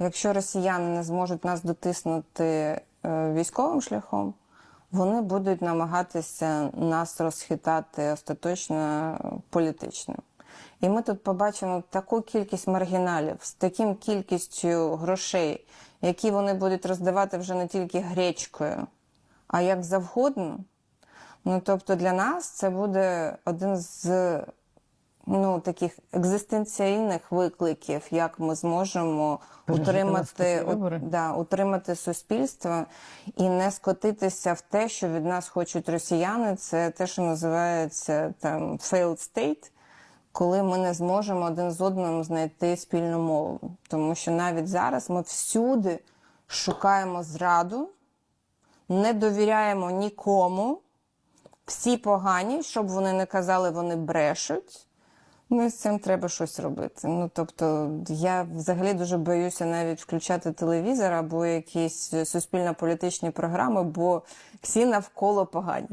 якщо росіяни не зможуть нас дотиснути е, військовим шляхом, вони будуть намагатися нас розхитати остаточно політично. І ми тут побачимо таку кількість маргіналів з таким кількістю грошей, які вони будуть роздавати вже не тільки гречкою, а як завгодно. Ну тобто для нас це буде один з ну, таких екзистенційних викликів, як ми зможемо Пережити утримати, от- да, утримати суспільство і не скотитися в те, що від нас хочуть росіяни. Це те, що називається там failed state, коли ми не зможемо один з одним знайти спільну мову. Тому що навіть зараз ми всюди шукаємо зраду, не довіряємо нікому. Всі погані, щоб вони не казали, вони брешуть. Ну, з цим треба щось робити. Ну, тобто, я взагалі дуже боюся навіть включати телевізор або якісь суспільно-політичні програми, бо всі навколо погані.